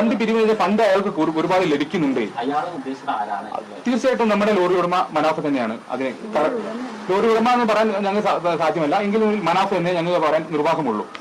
Fund പിരിവിനെതിരെ പണ്ട് അയാൾക്ക് ഒരു- ഒരുപാട് ലഭിക്കുന്നുണ്ട്. അയാളെ ഉദ്ദേശിച്ചത് ആരാണ്? തീർച്ചയായിട്ടും നമ്മുടെ ലോറി ഉടമ മനാഫ് തന്നെയാണ്. അതിന് ലോറി ഉടമ എന്ന് പറയാൻ ഞങ്ങൾ സാധ്യമല്ല. എങ്കിലും മനാഫ് തന്നെ ഞങ്ങൾ പറയാൻ നിർവാഹമുള്ളൂ.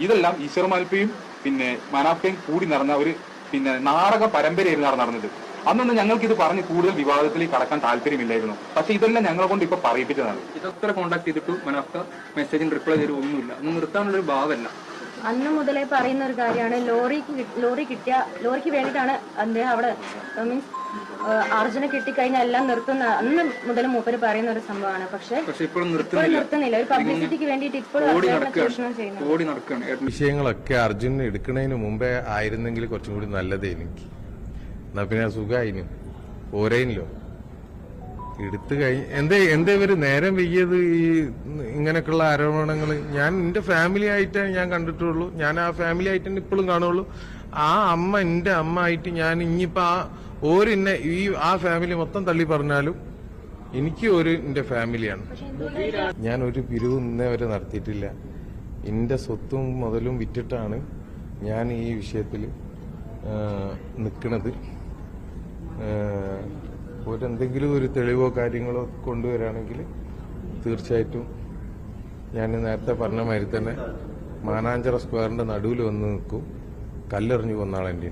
ഇതെല്ലാം ഈശ്വർ മാൽപ്പയും പിന്നെ മനാഫയും കൂടി നടന്ന ഒരു പിന്നെ നാടക പരമ്പരയായിരുന്നു നട- നടന്നത്. അന്നൊന്നും ഞങ്ങൾക്ക് ഇത് പറഞ്ഞ് കൂടുതൽ വിവാദത്തിലേക്ക് കടക്കാൻ താല്പര്യമില്ലായിരുന്നു. പക്ഷെ ഇതെല്ലാം ഞങ്ങളെ കൊണ്ട് ഇപ്പൊ പറയിപ്പിച്ചതാണ്. ഇതൊക്കെ കോൺടാക്ട് ചെയ്തിട്ട് മനാഫ്ക മെസ്സേജിന് റിപ്ലൈ തരും ഒന്നുമില്ല. ഒന്നും നിർത്താനുള്ള ഒരു ഭാവമല്ല അന്ന് മുതലേ പറയുന്ന ഒരു കാര്യമാണ്. ലോറിക്ക് ലോറി കിട്ടിയ ലോറിക്ക് വേണ്ടിയിട്ടാണ് അദ്ദേഹം അവിടെ മീൻസ് അർജുന കിട്ടിക്കഴിഞ്ഞാൽ എല്ലാം നിർത്തുന്ന അന്ന് മുതൽ മൂപ്പര് പറയുന്ന ഒരു സംഭവമാണ്. പക്ഷെ പക്ഷെ ഇപ്പോഴും ഇപ്പോൾ നിർത്തുന്നില്ല. നിർത്തുന്നില്ല. ഒരു പബ്ലിസിറ്റിക്ക് വേണ്ടിയിട്ട് ഇപ്പോഴും ചൂഷണം ചെയ്യുന്നു വിഷയങ്ങളൊക്കെ അർജുന എടുക്കുന്നതിന് മുമ്പേ ആയിരുന്നെങ്കിൽ കുറച്ചും കൂടി നല്ലതേ എനിക്ക്. എന്നാ പിന്നെ സുഖമായിരുന്നു ഓരേനില്ലോ എടുത്തു കഴിഞ്ഞ് എന്തേ എന്തേ ഇവർ നേരം വെയ്യത് ഈ ഇങ്ങനെയൊക്കെയുള്ള ആരോപണങ്ങൾ ഞാൻ എന്റെ ഫാമിലി ആയിട്ടേ ഞാൻ കണ്ടിട്ടുള്ളൂ. ഞാൻ ആ ഫാമിലി ആയിട്ട് തന്നെ ഇപ്പോഴും കാണുള്ളൂ. ആ അമ്മ എന്റെ അമ്മ ആയിട്ട് ഞാൻ ഇനിയിപ്പോ ആ ഓരെന്നെ ഈ ആ ഫാമിലി മൊത്തം തള്ളി പറഞ്ഞാലും എനിക്ക് ഒരു എന്റെ ഫാമിലിയാണ് ഞാൻ ഒരു പിരിവ് ഇന്നേ വരെ നടത്തിയിട്ടില്ല. എന്റെ സ്വത്തും മുതലും വിറ്റിട്ടാണ് ഞാൻ ഈ വിഷയത്തിൽ നിൽക്കുന്നത് ഒരു എന്തെങ്കിലും ഒരു തെളിവോ കാര്യങ്ങളോ കൊണ്ടുവരാണെങ്കിൽ തീർച്ചയായിട്ടും ഞാൻ നേരത്തെ പറഞ്ഞ മാതിരി തന്നെ മാനാഞ്ചിറ സ്ക്വയറിന്റെ നടുവിൽ വന്ന് നിൽക്കും. കല്ലെറിഞ്ഞു കൊന്നാളെന്റെ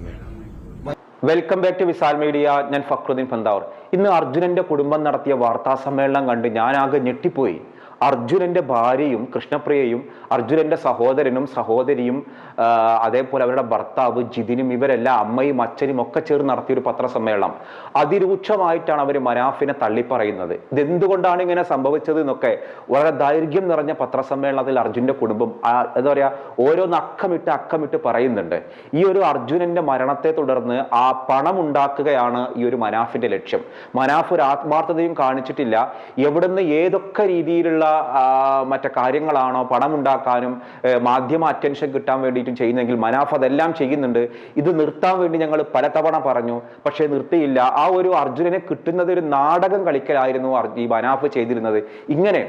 welcome back to Visal media ഞാൻ ഫക്രുദ്ദീൻ പന്താവർ. ഇന്ന് അർജുനന്റെ കുടുംബം നടത്തിയ വാർത്താ സമ്മേളനം കണ്ട് ഞാനാകെ ഞെട്ടിപ്പോയി. അർജുനന്റെ ഭാര്യയും കൃഷ്ണപ്രിയയും അർജുനന്റെ സഹോദരനും സഹോദരിയും അതേപോലെ അവരുടെ ഭർത്താവ് ജിതിനും ഇവരെല്ലാം അമ്മയും അച്ഛനും ഒക്കെ ചേർന്ന് നടത്തിയ ഒരു പത്രസമ്മേളനം. അതിരൂക്ഷമായിട്ടാണ് അവർ മനാഫിനെ തള്ളിപ്പറയുന്നത്. ഇതെന്തുകൊണ്ടാണ് ഇങ്ങനെ സംഭവിച്ചത് എന്നൊക്കെ വളരെ ദൈർഘ്യം നിറഞ്ഞ പത്രസമ്മേളനത്തിൽ അർജുന്റെ കുടുംബം എന്താ പറയാ ഓരോന്ന് അക്കമിട്ട് അക്കമിട്ട് പറയുന്നുണ്ട്. ഈ ഒരു അർജുനന്റെ മരണത്തെ തുടർന്ന് ആ പണം ഉണ്ടാക്കുകയാണ് ഈ ഒരു മനാഫിന്റെ ലക്ഷ്യം. മനാഫ് ഒരു ആത്മാർത്ഥതയും കാണിച്ചിട്ടില്ല. എവിടുന്ന് ഏതൊക്കെ രീതിയിലുള്ള മറ്റേ കാര്യങ്ങളാണോ പണമുണ്ടാക്കാനും മാധ്യമ അറ്റൻഷൻ കിട്ടാൻ വേണ്ടിയിട്ടും ചെയ്യുന്നെങ്കിൽ മനാഫ് അതെല്ലാം ചെയ്യുന്നുണ്ട്. ഇത് നിർത്താൻ വേണ്ടി ഞങ്ങൾ പലതവണ പറഞ്ഞു. പക്ഷേ നിർത്തിയില്ല. ആ ഒരു അർജുനനെ കിട്ടുന്നത് ഒരു നാടകം കളിക്കലായിരുന്നു ഈ മനാഫ് ചെയ്തിരുന്നത്. ഇങ്ങനെ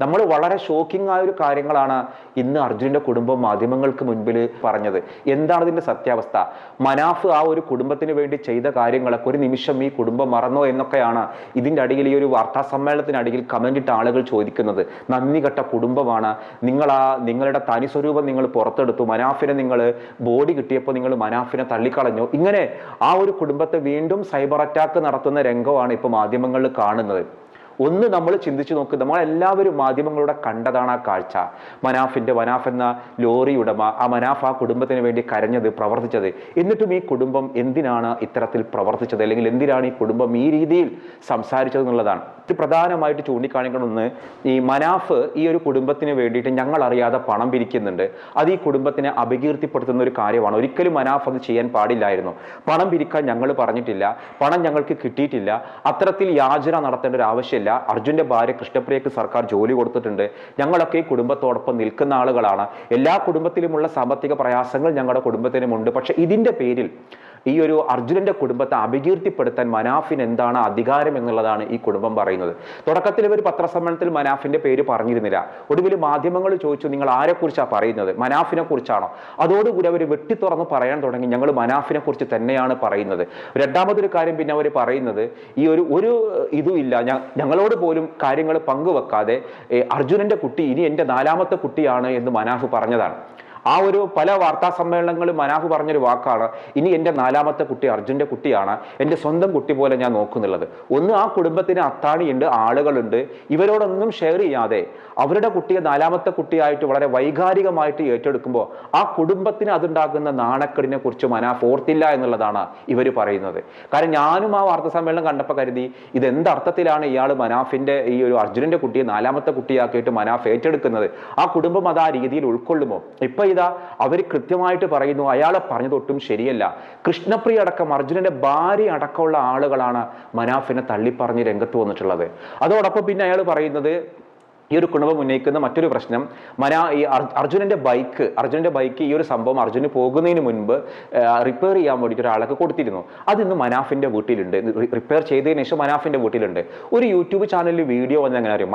നമ്മൾ വളരെ ഷോക്കിംഗ് ആയ ഒരു കാര്യങ്ങളാണ് ഇന്ന് അർജുനന്റെ കുടുംബം മാധ്യമങ്ങൾക്ക് മുൻപിൽ പറഞ്ഞത്. എന്താണ് ഇതിന്റെ സത്യാവസ്ഥ? മനാഫ് ആ ഒരു കുടുംബത്തിന് വേണ്ടി ചെയ്ത കാര്യങ്ങളൊക്കെ ഒരു നിമിഷം ഈ കുടുംബം മറന്നോ എന്നൊക്കെയാണ് ഇതിന്റെ അടിയിൽ ഈ ഒരു വാർത്താ സമ്മേളനത്തിനടിയിൽ കമന്റ് ഇട്ട ആളുകൾ ചോദിക്കുന്നത്. നന്ദി കെട്ട കുടുംബമാണ്. നിങ്ങൾ ആ നിങ്ങളുടെ തനി സ്വരൂപം നിങ്ങൾ പുറത്തെടുത്തു. മനാഫിനെ നിങ്ങൾ ബോഡി കിട്ടിയപ്പോൾ നിങ്ങൾ മനാഫിനെ തള്ളിക്കളഞ്ഞു. ഇങ്ങനെ ആ ഒരു കുടുംബത്തെ വീണ്ടും സൈബർ അറ്റാക്ക് നടത്തുന്ന രംഗമാണ് ഇപ്പോൾ മാധ്യമങ്ങളിൽ കാണുന്നത്. ഒന്ന് നമ്മൾ ചിന്തിച്ചു നോക്ക് നമ്മൾ എല്ലാവരും മാധ്യമങ്ങളുടെ കണ്ടതാണ് ആ കാഴ്ച. മനാഫിന്റെ മനാഫ് എന്ന ലോറി ഉടമ ആ മനാഫ് ആ കുടുംബത്തിന് വേണ്ടി കരഞ്ഞത് പ്രവർത്തിച്ചത്. എന്നിട്ടും ഈ കുടുംബം എന്തിനാണ് ഇത്തരത്തിൽ പ്രവർത്തിച്ചത്? അല്ലെങ്കിൽ എന്തിനാണ് ഈ കുടുംബം ഈ രീതിയിൽ സംസാരിച്ചത് എന്നുള്ളതാണ്. ഇത് പ്രധാനമായിട്ട് ചൂണ്ടിക്കാണിക്കണമെന്ന് ഈ മനാഫ് ഈ ഒരു കുടുംബത്തിന് വേണ്ടിയിട്ട് ഞങ്ങൾ അറിയാതെ പണം പിരിക്കുന്നുണ്ട്. അത് ഈ കുടുംബത്തിനെ അപകീർത്തിപ്പെടുത്തുന്ന ഒരു കാര്യമാണ്. ഒരിക്കലും മനാഫ് അത് ചെയ്യാൻ പാടില്ലായിരുന്നു. പണം പിരിക്കാൻ ഞങ്ങൾ പറഞ്ഞിട്ടില്ല. പണം ഞങ്ങൾക്ക് കിട്ടിയിട്ടില്ല. അത്തരത്തിൽ യാചന നടത്തേണ്ട ഒരു ആവശ്യമില്ല. അർജുന്റെ ഭാര്യ കൃഷ്ണപ്രിയക്ക് സർക്കാർ ജോലി കൊടുത്തിട്ടുണ്ട്. ഞങ്ങളൊക്കെ ഈ കുടുംബത്തോടൊപ്പം നിൽക്കുന്ന ആളുകളാണ്. എല്ലാ കുടുംബത്തിലുമുള്ള സാമ്പത്തിക പ്രയാസങ്ങൾ ഞങ്ങളുടെ കുടുംബത്തിനുമുണ്ട്. പക്ഷെ ഇതിന്റെ പേരിൽ ഈ ഒരു അർജുനന്റെ കുടുംബത്തെ അപകീർത്തിപ്പെടുത്താൻ മനാഫിന് എന്താണ് അധികാരം എന്നുള്ളതാണ് ഈ കുടുംബം പറയുന്നത്. തുടക്കത്തിൽ ഇവർ പത്രസമ്മേളനത്തിൽ മനാഫിന്റെ പേര് പറഞ്ഞിരുന്നില്ല. ഒടുവിൽ മാധ്യമങ്ങൾ ചോദിച്ചു നിങ്ങൾ ആരെക്കുറിച്ചാണ് പറയുന്നത്? മനാഫിനെ കുറിച്ചാണോ? അതോടുകൂടി അവർ വെട്ടി തുറന്ന് പറയാൻ തുടങ്ങി. ഞങ്ങൾ മനാഫിനെ കുറിച്ച് തന്നെയാണ് പറയുന്നത്. രണ്ടാമതൊരു കാര്യം പിന്നെ അവർ പറയുന്നത് ഈ ഒരു ഒരു ഇതും ഇല്ല. ഞങ്ങളോട് പോലും കാര്യങ്ങൾ പങ്കുവെക്കാതെ അർജുനന്റെ കുട്ടി ഇനി എന്റെ നാലാമത്തെ കുട്ടിയാണ് എന്ന് മനാഫ് പറഞ്ഞതാണ്. ആ ഒരു പല വാർത്താ സമ്മേളനങ്ങളും മനാഫ് പറഞ്ഞൊരു വാക്കാണ് ഇനി എന്റെ നാലാമത്തെ കുട്ടി അർജുന്റെ കുട്ടിയാണ് എന്റെ സ്വന്തം കുട്ടി പോലെ ഞാൻ നോക്കുന്നുള്ളത്. ഒന്ന് ആ കുടുംബത്തിന് അത്താണിയുണ്ട് ആളുകളുണ്ട്. ഇവരോടൊന്നും ഷെയർ ചെയ്യാതെ അവരുടെ കുട്ടിയെ നാലാമത്തെ കുട്ടിയായിട്ട് വളരെ വൈകാരികമായിട്ട് ഏറ്റെടുക്കുമ്പോൾ ആ കുടുംബത്തിന് അതുണ്ടാകുന്ന നാണക്കെടിനെ കുറിച്ച് മനാഫ് ഓർത്തില്ല എന്നുള്ളതാണ് ഇവർ പറയുന്നത്. കാരണം ഞാനും ആ വാർത്താ സമ്മേളനം കണ്ടപ്പോൾ കരുതി ഇത് എന്തർത്ഥത്തിലാണ് ഇയാൾ മനാഫിന്റെ ഈ ഒരു അർജുനന്റെ കുട്ടിയെ നാലാമത്തെ കുട്ടിയാക്കിയിട്ട് മനാഫ് ഏറ്റെടുക്കുന്നത്? ആ കുടുംബം അത് ആ രീതിയിൽ ഉൾക്കൊള്ളുമോ? ഇപ്പൊ ഇതാ അവർ കൃത്യമായിട്ട് പറയുന്നു അയാളെ പറഞ്ഞതൊട്ടും ശരിയല്ല. കൃഷ്ണപ്രിയ അടക്കം അർജുനന്റെ ഭാര്യ അടക്കമുള്ള ആളുകളാണ് മനാഫിനെ തള്ളിപ്പറഞ്ഞ് രംഗത്ത് വന്നിട്ടുള്ളത്. അതോടൊപ്പം പിന്നെ അയാൾ പറയുന്നത് ഈ ഒരു കുടുംബം ഉന്നയിക്കുന്ന മറ്റൊരു പ്രശ്നം മനാ ഈ അർ- അർജുനന്റെ ബൈക്ക് അർജുനന്റെ ബൈക്ക് ഈ ഒരു സംഭവം അർജുന് പോകുന്നതിന് മുൻപ് റിപ്പയർ ചെയ്യാൻ വേണ്ടിയിട്ട് ഒരാളൊക്കെ കൊടുത്തിരുന്നു. അത് ഇന്ന് മനാഫിന്റെ വീട്ടിലുണ്ട്. റിപ്പയർ ചെയ്തതിന് ശേഷം മനാഫിന്റെ വീട്ടിലുണ്ട്. ഒരു യൂട്യൂബ് ചാനലിൽ വീഡിയോ വന്ന അങ്ങനെ അറിയും?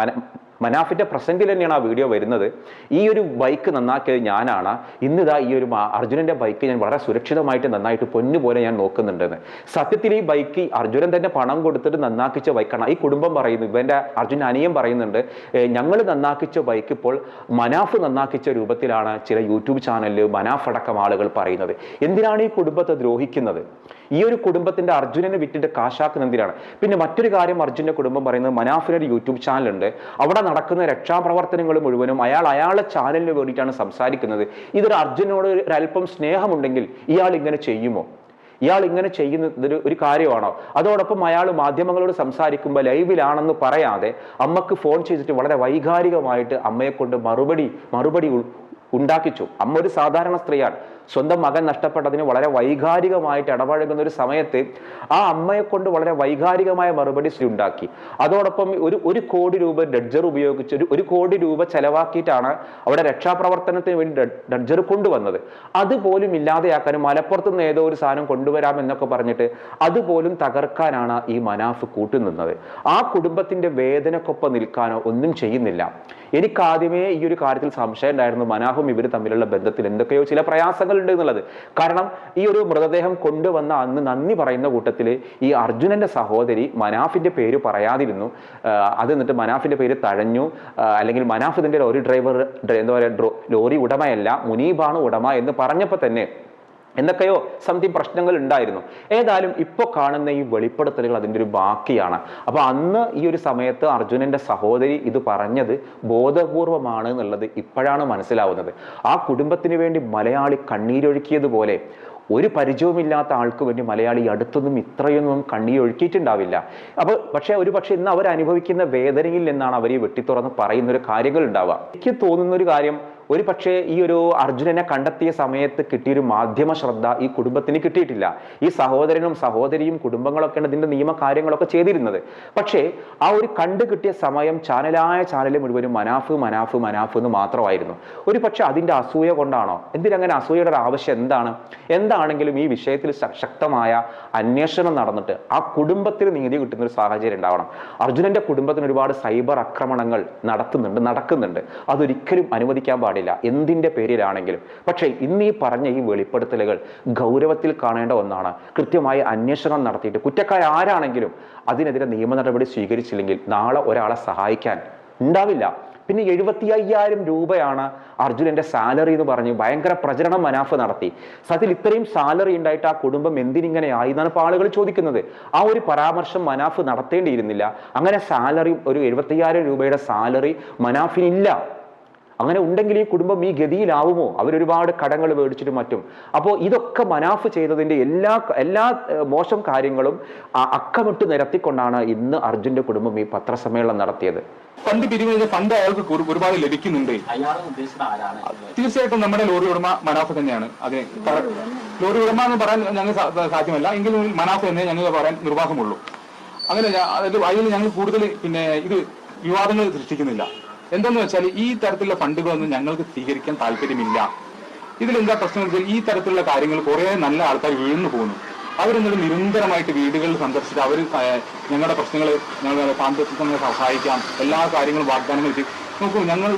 മനാഫിന്റെ പ്രസന്റിൽ തന്നെയാണ് ആ വീഡിയോ വരുന്നത്. ഈ ഒരു ബൈക്ക് നന്നാക്കിയത് ഞാനാണ്. ഇന്നിതാ ഈ ഒരു അർജുനന്റെ ബൈക്ക് ഞാൻ വളരെ സുരക്ഷിതമായിട്ട് നന്നായിട്ട് പൊന്നു പോലെ ഞാൻ നോക്കുന്നുണ്ടെന്ന്. സത്യത്തിൽ ഈ ബൈക്ക് അർജുനൻ തന്നെ പണം കൊടുത്തിട്ട് നന്നാക്കിച്ച ബൈക്കാണ്. ഈ കുടുംബം പറയുന്നു ഇവന്റെ അർജുൻ അനിയൻ പറയുന്നുണ്ട് ഞങ്ങൾ നന്നാക്കിച്ച ബൈക്ക് ഇപ്പോൾ മനാഫ് നന്നാക്കിച്ച രൂപത്തിലാണ് ചില യൂട്യൂബ് ചാനലിൽ മനാഫ് അടക്കം ആളുകൾ പറയുന്നത്. എന്തിനാണ് ഈ കുടുംബത്തെ ദ്രോഹിക്കുന്നത്? ഈ ഒരു കുടുംബത്തിന്റെ അർജുനനെ വിറ്റിട്ട് കാശാക്കുന്ന എന്തിനാണ്? പിന്നെ മറ്റൊരു കാര്യം അർജുന്റെ കുടുംബം പറയുന്നത് മനാഫിന് ഒരു യൂട്യൂബ് ചാനലുണ്ട്. അവിടെ നടക്കുന്ന രക്ഷാപ്രവർത്തനങ്ങൾ മുഴുവനും അയാൾ അയാളെ ചാനലിന് വേണ്ടിയിട്ടാണ് സംസാരിക്കുന്നത്. ഇതൊരു അർജുനോട് ഒരു അല്പം സ്നേഹമുണ്ടെങ്കിൽ ഇയാൾ ഇങ്ങനെ ചെയ്യുമോ? ഇയാൾ ഇങ്ങനെ ചെയ്യുന്നത് ഒരു കാര്യമാണോ? അതോടൊപ്പം അയാൾ മാധ്യമങ്ങളോട് സംസാരിക്കുമ്പോൾ ലൈവിലാണെന്ന് പറയാതെ അമ്മയ്ക്ക് ഫോൺ ചെയ്തിട്ട് വളരെ വൈകാരികമായിട്ട് അമ്മയെ കൊണ്ട് മറുപടി മറുപടി ഉണ്ടാക്കിച്ചു. അമ്മ ഒരു സാധാരണ സ്ത്രീയാണ്. സ്വന്തം മകൻ നഷ്ടപ്പെട്ടതിന് വളരെ വൈകാരികമായിട്ട് ഇടപഴകുന്ന ഒരു സമയത്ത് ആ അമ്മയെ കൊണ്ട് വളരെ വൈകാരികമായ മറുപടി ഉണ്ടാക്കി. അതോടൊപ്പം ഒരു ഒരു കോടി രൂപ ഡഡ്ജർ ഉപയോഗിച്ച് ഒരു ഒരു കോടി രൂപ ചെലവാക്കിയിട്ടാണ് അവിടെ രക്ഷാപ്രവർത്തനത്തിന് വേണ്ടി ഡഡ്ജർ കൊണ്ടുവന്നത്. അതുപോലും ഇല്ലാതെയാക്കാനും മലപ്പുറത്ത് നിന്ന് ഏതോ ഒരു സാധനം കൊണ്ടുവരാം എന്നൊക്കെ പറഞ്ഞിട്ട് അതുപോലും തകർക്കാനാണ് ഈ മനാഫ് കൂട്ടുനിന്നത്. ആ കുടുംബത്തിന്റെ വേദനക്കൊപ്പം നിൽക്കാനോ ഒന്നും ചെയ്യുന്നില്ല. എനിക്ക് ആദ്യമേ ഈ ഒരു കാര്യത്തിൽ സംശയം ഉണ്ടായിരുന്നു. മനാഹും ഇവർ തമ്മിലുള്ള ബന്ധത്തിൽ എന്തൊക്കെയോ ചില പ്രയാസങ്ങൾ ഉണ്ട് എന്നുള്ളത്. കാരണം ഈ ഒരു മൃതദേഹം കൊണ്ടുവന്ന അന്ന് നന്ദി പറയുന്ന കൂട്ടത്തിൽ ഈ അർജുനന്റെ സഹോദരി മനാഫിന്റെ പേര് പറയാതിരുന്നു. അത് എന്നിട്ട് മനാഫിന്റെ പേര് തഴഞ്ഞു. അല്ലെങ്കിൽ മനാഫ് ഇതിന്റെ ലോറി ഡ്രൈവർ ഡ്ര- എന്താ പറയുക ലോറി ഉടമയല്ല മുനീബാണ് ഉടമ എന്ന് പറഞ്ഞപ്പോൾ തന്നെ എന്തൊക്കെയോ സംതിങ് പ്രശ്നങ്ങൾ ഉണ്ടായിരുന്നു. ഏതായാലും ഇപ്പോൾ കാണുന്ന ഈ വെളിപ്പെടുത്തലുകൾ അതിന്റെ ഒരു ബാക്കിയാണ്. അപ്പോൾ അന്ന് ഈ ഒരു സമയത്ത് അർജുനന്റെ സഹോദരി ഇത് പറഞ്ഞത് ബോധപൂർവമാണ് എന്നുള്ളത് ഇപ്പോഴാണ് മനസ്സിലാവുന്നത്. ആ കുടുംബത്തിന് വേണ്ടി മലയാളി കണ്ണീരൊഴുക്കിയതുപോലെ ഒരു പരിചയവുമില്ലാത്ത ആൾക്ക് വേണ്ടി മലയാളി അടുത്തൊന്നും ഇത്രയൊന്നും കണ്ണീരൊഴുക്കിയിട്ടുണ്ടാവില്ല. അപ്പോൾ പക്ഷേ ഒരു പക്ഷേ ഇന്ന് അവർ അനുഭവിക്കുന്ന വേദനയിൽ നിന്നാണ് അവർ വെട്ടിത്തുറന്ന് പറയുന്ന ഒരു കാര്യങ്ങൾ ഉണ്ടാവുക എനിക്ക് തോന്നുന്ന ഒരു കാര്യം ഒരു പക്ഷേ ഈ ഒരു അർജുനനെ കണ്ടെത്തിയ സമയത്ത് കിട്ടിയൊരു മാധ്യമ ശ്രദ്ധ ഈ കുടുംബത്തിന് കിട്ടിയിട്ടില്ല. ഈ സഹോദരനും സഹോദരിയും കുടുംബങ്ങളൊക്കെയാണ് ഇതിന്റെ നിയമ കാര്യങ്ങളൊക്കെ ചെയ്തിരുന്നത്. പക്ഷേ ആ ഒരു കണ്ടു കിട്ടിയ സമയം ചാനലായ ചാനൽ മുഴുവനും മനാഫ് മനാഫ് മനാഫ് എന്ന് മാത്രമായിരുന്നു. ഒരു പക്ഷെ അതിന്റെ അസൂയ കൊണ്ടാണോ? എന്തിനങ്ങനെ അസൂയയുടെ ആവശ്യം എന്താണ്? എന്താണെങ്കിലും ഈ വിഷയത്തിൽ ശക്തമായ അന്വേഷണം നടന്നിട്ട് ആ കുടുംബത്തിന് നീതി കിട്ടുന്ന ഒരു സാഹചര്യം ഉണ്ടാവണം. അർജുനന്റെ കുടുംബത്തിന് ഒരുപാട് സൈബർ ആക്രമണങ്ങൾ നടത്തുന്നുണ്ട് നടക്കുന്നുണ്ട്. അതൊരിക്കലും അനുവദിക്കാൻ പാടില്ല. എന്തിന്റെ പേരിലാണെങ്കിലും. പക്ഷേ ഇന്ന് ഈ പറഞ്ഞ ഈ വെളിപ്പെടുത്തലുകൾ ഗൗരവത്തിൽ കാണേണ്ട ഒന്നാണ്. കൃത്യമായി അന്വേഷണം നടത്തിയിട്ട് കുറ്റക്കാർ ആരാണെങ്കിലും അതിനെതിരെ നിയമ നടപടി സ്വീകരിച്ചില്ലെങ്കിൽ നാളെ ഒരാളെ സഹായിക്കാൻ ഉണ്ടാവില്ല. പിന്നെ എഴുപത്തി അയ്യായിരം രൂപയാണ് അർജുനന്റെ സാലറി എന്ന് പറഞ്ഞ് ഭയങ്കര പ്രചരണം മനാഫ് നടത്തി. സത്യത്തിൽ ഇത്രയും സാലറി ഉണ്ടായിട്ട് ആ കുടുംബം എന്തിനിങ്ങനെ ആയി എന്നാണ് ഇപ്പോൾ ആളുകൾ ചോദിക്കുന്നത്. ആ ഒരു പരാമർശം മനാഫ് നടത്തേണ്ടിയിരുന്നില്ല. അങ്ങനെ സാലറി ഒരു എഴുപത്തയ്യായിരം രൂപയുടെ സാലറി മനാഫിനില്ല. അങ്ങനെ ഉണ്ടെങ്കിൽ ഈ കുടുംബം ഈ ഗതിയിലാവുമോ? അവരൊരുപാട് കടങ്ങൾ മേടിച്ചിട്ടും മറ്റും. അപ്പോൾ ഇതൊക്കെ മനാഫ് ചെയ്തതിന്റെ എല്ലാ എല്ലാ മോശം കാര്യങ്ങളും ആ അക്കമിട്ട് നിരത്തിക്കൊണ്ടാണ് ഇന്ന് അർജുന്റെ കുടുംബം ഈ പത്രസമ്മേളനം നടത്തിയത്. ഫണ്ട് പിരിവിനെ ഫണ്ട് അയാൾക്ക് ഒരു- ഒരുപാട് ലഭിക്കുന്നുണ്ട്. തീർച്ചയായിട്ടും നമ്മുടെ ലോറി ഉടമ മനാഫ് തന്നെയാണ്. അതെ ലോറി ഉടമ എന്ന് പറയാൻ ഞങ്ങൾ സാധ്യമല്ല. എങ്കിലും മനാഫ് തന്നെ ഞങ്ങൾ പറയാൻ നിർവാഹമുള്ളൂ. അങ്ങനെ അതിൽ ഞങ്ങൾ കൂടുതൽ പിന്നെ ഇത് വിവാദങ്ങൾ സൃഷ്ടിക്കുന്നില്ല. എന്തെന്ന് വെച്ചാൽ ഈ തരത്തിലുള്ള ഫണ്ടുകളൊന്നും ഞങ്ങൾക്ക് സ്വീകരിക്കാൻ താല്പര്യമില്ല. ഇതിൽ എന്താ പ്രശ്നം വെച്ചാൽ ഈ തരത്തിലുള്ള കാര്യങ്ങൾ കുറെ നല്ല ആൾക്കാർ വീഴുന്നു പോകുന്നു അവരെന്നിട്ട് നിരന്തരമായിട്ട് വീടുകളിൽ സന്ദർശിച്ച് അവർ ഞങ്ങളുടെ പ്രശ്നങ്ങൾ ഞങ്ങളുടെ സാമ്പത്തികങ്ങളെ സഹായിക്കാം എല്ലാ കാര്യങ്ങളും വാഗ്ദാനങ്ങൾ നോക്കൂ ഞങ്ങൾ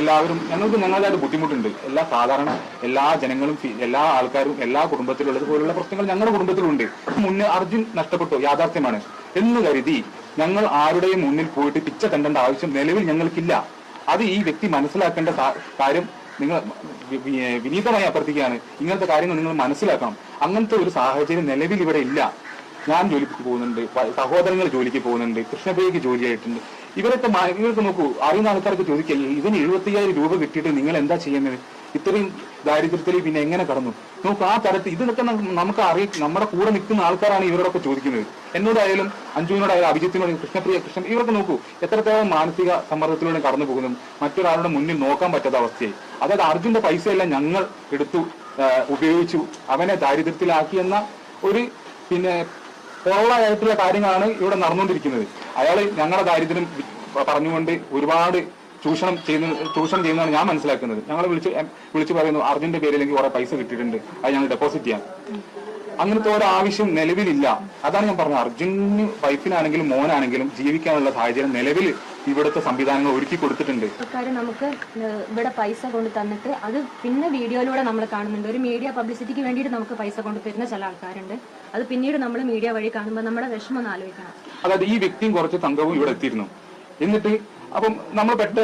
എല്ലാവരും ഞങ്ങൾക്ക് ഞങ്ങളുടേതായിട്ട് ബുദ്ധിമുട്ടുണ്ട്. എല്ലാ സാധാരണ എല്ലാ ജനങ്ങളും എല്ലാ ആൾക്കാരും എല്ലാ കുടുംബത്തിലുള്ളത് പോലുള്ള പ്രശ്നങ്ങൾ ഞങ്ങളുടെ കുടുംബത്തിലുണ്ട്. മുന്നേ അർജുൻ നഷ്ടപ്പെട്ടു യാഥാർത്ഥ്യമാണ്. എന്ന് കരുതി ഞങ്ങൾ ആരുടെയും മുന്നിൽ പോയിട്ട് പിച്ച തണ്ടേണ്ട ആവശ്യം നിലവിൽ ഞങ്ങൾക്കില്ല. അത് ഈ വ്യക്തി മനസ്സിലാക്കേണ്ട കാര്യം നിങ്ങൾ വിനീതമായി അഭ്യർത്ഥിക്കുകയാണ്. ഇങ്ങനത്തെ കാര്യങ്ങൾ നിങ്ങൾ മനസ്സിലാക്കണം. അങ്ങനത്തെ ഒരു സാഹചര്യം നിലവിൽ ഇവിടെ ഇല്ല. ഞാൻ ജോലിക്ക് പോകുന്നുണ്ട്. സഹോദരങ്ങൾ ജോലിക്ക് പോകുന്നുണ്ട്. കൃഷ്ണപ്രിയക്ക് ജോലിയായിട്ടുണ്ട് ഇവരൊക്കെ ഇവർക്ക് നോക്കൂ അറിയുന്ന ആൾക്കാർക്ക് ചോദിക്കുക ഇതിന് എഴുപത്തി രൂപ കിട്ടിയിട്ട് നിങ്ങൾ എന്താ ചെയ്യുന്നത്? ഇത്രയും ദാരിദ്ര്യത്തിൽ പിന്നെ എങ്ങനെ കടന്നു? നോക്ക് ആ തരത്തിൽ ഇതൊക്കെ നമുക്ക് അറിയ നമ്മുടെ കൂടെ നിൽക്കുന്ന ആൾക്കാരാണ് ഇവരോടൊക്കെ ചോദിക്കുന്നത്. എന്നോടായാലും അഞ്ജുവിനോടായാലും അഭിജിത്തിനോടും കൃഷ്ണപ്രിയ കൃഷ്ണൻ ഇവരൊക്കെ നോക്കൂ എത്രത്തോളം മാനസിക സമ്മർദ്ദത്തിലൂടെ കടന്നു പോകുന്നു. മറ്റൊരാളുടെ മുന്നിൽ നോക്കാൻ പറ്റാത്ത അവസ്ഥയായി. അതായത് അർജുന്റെ പൈസയെല്ലാം ഞങ്ങൾ എടുത്തു ഉപയോഗിച്ചു. അവനെ ദാരിദ്ര്യത്തിലാക്കി എന്ന ഒരു പിന്നെ പോളായിട്ടുള്ള കാര്യങ്ങളാണ് ഇവിടെ നടന്നുകൊണ്ടിരിക്കുന്നത്. അയാൾ ഞങ്ങളുടെ ദാരിദ്ര്യം പറഞ്ഞുകൊണ്ട് ഒരുപാട് ചൂഷണം ചെയ്യുന്ന ചൂഷണം ചെയ്യുന്നതാണ് ഞാൻ മനസ്സിലാക്കുന്നത്. ഞങ്ങൾ വിളിച്ച് വിളിച്ചു പറയുന്നു അർജുന്റെ എനിക്ക് കുറെ പൈസ കിട്ടിയിട്ടുണ്ട്. അത് ഞങ്ങൾ ഡെപ്പോസിറ്റ് ചെയ്യാം. അങ്ങനത്തെ ഒരു ആവശ്യം നിലവിലില്ല. അതാണ് ഞാൻ പറഞ്ഞത്. അർജുന് വൈഫിനാണെങ്കിലും മോനാണെങ്കിലും ജീവിക്കാനുള്ള സാഹചര്യം നിലവിൽ ഇവിടുത്തെ സംവിധാനങ്ങൾ ഒരുക്കി കൊടുത്തിട്ടുണ്ട്. നമുക്ക് ഇവിടെ പൈസ കൊണ്ട് തന്നിട്ട് അത് പിന്നെ വീഡിയോയിലൂടെ നമ്മൾ കാണുന്നുണ്ട്. ഒരു മീഡിയ പബ്ലിസിറ്റിക്ക് വേണ്ടിയിട്ട് നമുക്ക് പൈസ കൊണ്ട് തരുന്ന ചില ആൾക്കാരുണ്ട്. അത് പിന്നീട് നമ്മൾ മീഡിയ വഴി കാണുമ്പോൾ നമ്മുടെ വിഷമം ആലോചിക്കണം. അതായത് ഈ വ്യക്തിയും കുറച്ച് തങ്കവും ഇവിടെ എത്തിയിരുന്നു. എന്നിട്ട് അപ്പം നമ്മൾ പെട്ട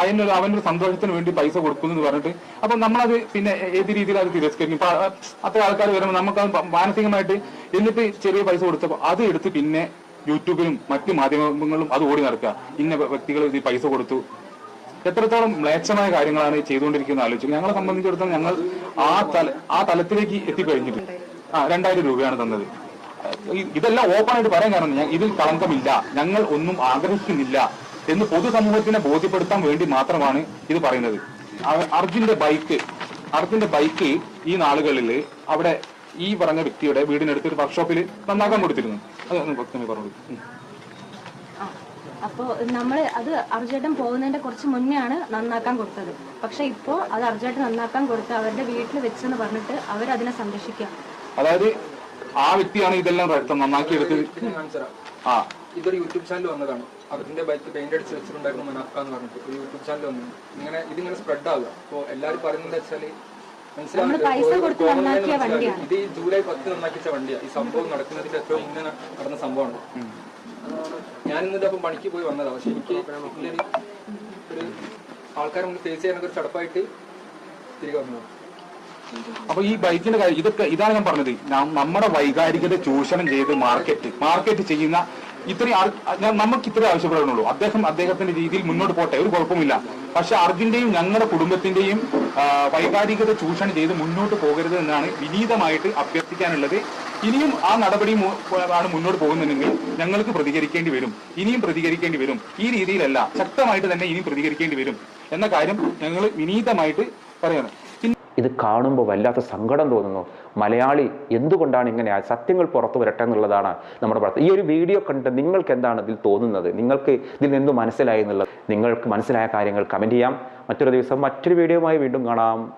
അതിനൊരു അവനൊരു സന്തോഷത്തിന് വേണ്ടി പൈസ കൊടുക്കുന്നു എന്ന് പറഞ്ഞിട്ട് അപ്പം നമ്മളത് പിന്നെ ഏത് രീതിയിൽ അത് തിരസ്കരിക്കും? അത്ര ആൾക്കാർ വരുമ്പോൾ നമുക്ക് മാനസികമായിട്ട് എന്നിട്ട് ചെറിയ പൈസ കൊടുത്തപ്പോൾ അത് എടുത്ത് പിന്നെ യൂട്യൂബിലും മറ്റു മാധ്യമങ്ങളും അത് ഓടി നടക്കുക. ഇന്ന വ്യക്തികൾ ഇത് പൈസ കൊടുത്തു. എത്രത്തോളം മ്ലേച്ഛമായ കാര്യങ്ങളാണ് ചെയ്തുകൊണ്ടിരിക്കുന്നത് ആലോചിച്ചു ഞങ്ങളെ സംബന്ധിച്ചിടത്തോളം ഞങ്ങൾ ആ തല ആ തലത്തിലേക്ക് എത്തിക്കഴിഞ്ഞിട്ടുണ്ട് ആ രണ്ടായിരം രൂപയാണ് തന്നത്. ഇതെല്ലാം ഓപ്പൺ ആയിട്ട് പറയാൻ കാരണം ഇതിൽ കളങ്കമില്ല. ഞങ്ങൾ ഒന്നും ആഗ്രഹിക്കുന്നില്ല. എന്ന് പൊതുസമൂഹത്തിനെ ബോധ്യപ്പെടുത്താൻ വേണ്ടി മാത്രമാണ് ഇത് പറയുന്നത് അർജുന്റെ ബൈക്ക് അർജുന്റെ ബൈക്ക് ഈ നാളുകളിൽ അവിടെ ഈ പറഞ്ഞ വ്യക്തിയുടെ വീടിനടുത്ത് ഒരു വർക്ക്ഷോപ്പിൽ നന്നാക്കാൻ കൊടുത്തിരുന്നു അത് വ്യക്തമായി പറഞ്ഞു അപ്പോ നമ്മൾ അപ്പോൾ നമ്മൾ അത് അർജേട്ടൻ പോകുന്നതിന്റെ കുറച്ച് മുന്നേ ആണ് നന്നാക്കാൻ കൊടുത്തത് പക്ഷെ ഇപ്പോ അത് അർജേട്ടൻ നന്നാക്കാൻ കൊടുത്ത് അവരുടെ വീട്ടിൽ വെച്ചെന്ന് പറഞ്ഞിട്ട് അവരതിനെ സംരക്ഷിക്കുക അതായത് ആ വ്യക്തിയാണ് ഇതെല്ലാം നന്നാക്കിയെടുത്തത് ആ ഇതൊരു യൂട്യൂബ് ചാനൽ വന്നതാണ്. അതിന്റെ ബൈക്ക് പെയിന്റ് അടിച്ച് വെച്ചിട്ടുണ്ടായിരുന്നു മനാക്ക എന്ന് പറഞ്ഞിട്ട്. ഒരു യൂട്യൂബ് ചാനൽ വന്നു. ഇങ്ങനെ ഇതിങ്ങനെ സ്പ്രെഡ് ആവുക. അപ്പോൾ എല്ലാവരും പറയുന്നത് വെച്ചാൽ വണ്ടിയാണ്. ഇത് ഈ ജൂലൈ പത്ത് നന്നാക്കിച്ച വണ്ടിയാണ് ഈ സംഭവം നടക്കുന്നതിന്റെ ഏറ്റവും മുന്നേ നടന്ന സംഭവമാണ്. ഞാൻ ഇന്നിട്ട് അപ്പം പണിക്ക് പോയി വന്നതാണ് പക്ഷെ എനിക്ക് ഒരു ആൾക്കാരെ മുന്നിൽ ഫേസ് ചെയ്യാനൊക്കെ ഒരു ചടപ്പായിട്ട് തിരികെ വന്നതാണ് അപ്പൊ ഈ ബൈക്കിന്റെ കാര്യം ഇതൊക്കെ ഇതാണ് ഞാൻ പറഞ്ഞത്. നമ്മുടെ വൈകാരികത ചൂഷണം ചെയ്ത് മാർക്കറ്റ് മാർക്കറ്റ് ചെയ്യുന്ന ഇത്രയും നമുക്ക് ഇത്രയും ആവശ്യപ്പെടാനുള്ളൂ. അദ്ദേഹം അദ്ദേഹത്തിന്റെ രീതിയിൽ മുന്നോട്ട് പോട്ടെ. ഒരു കുഴപ്പമില്ല പക്ഷെ അർജുന്റെയും ഞങ്ങളുടെ കുടുംബത്തിന്റെയും വൈകാരികത ചൂഷണം ചെയ്ത് മുന്നോട്ട് പോകരുത് എന്നാണ് വിനീതമായിട്ട് അഭ്യർത്ഥിക്കാനുള്ളത്. ഇനിയും ആ നടപടി ആണ് മുന്നോട്ട് പോകുന്നുണ്ടെങ്കിൽ ഞങ്ങൾക്ക് പ്രതികരിക്കേണ്ടി വരും. ഇനിയും പ്രതികരിക്കേണ്ടി വരും. ഈ രീതിയിലല്ല ശക്തമായിട്ട് തന്നെ ഇനിയും പ്രതികരിക്കേണ്ടി വരും. എന്ന കാര്യം ഞങ്ങൾ വിനീതമായിട്ട് പറയണം. ഇത് കാണുമ്പോൾ വല്ലാത്ത സങ്കടം തോന്നുന്നു. മലയാളി എന്തുകൊണ്ടാണ് ഇങ്ങനെ? സത്യങ്ങൾ പുറത്തു വരട്ടെ എന്നുള്ളതാണ് നമ്മുടെ പ്രാർത്ഥന ഈ ഒരു വീഡിയോ കണ്ട് നിങ്ങൾക്ക് എന്താണ് ഇതിൽ തോന്നുന്നത്? നിങ്ങൾക്ക് ഇതിൽ നിന്ന് മനസ്സിലായി എന്നുള്ളത്. നിങ്ങൾക്ക് മനസ്സിലായ കാര്യങ്ങൾ കമന്റ് ചെയ്യാം. മറ്റൊരു ദിവസം മറ്റൊരു വീഡിയോയുമായി വീണ്ടും കാണാം.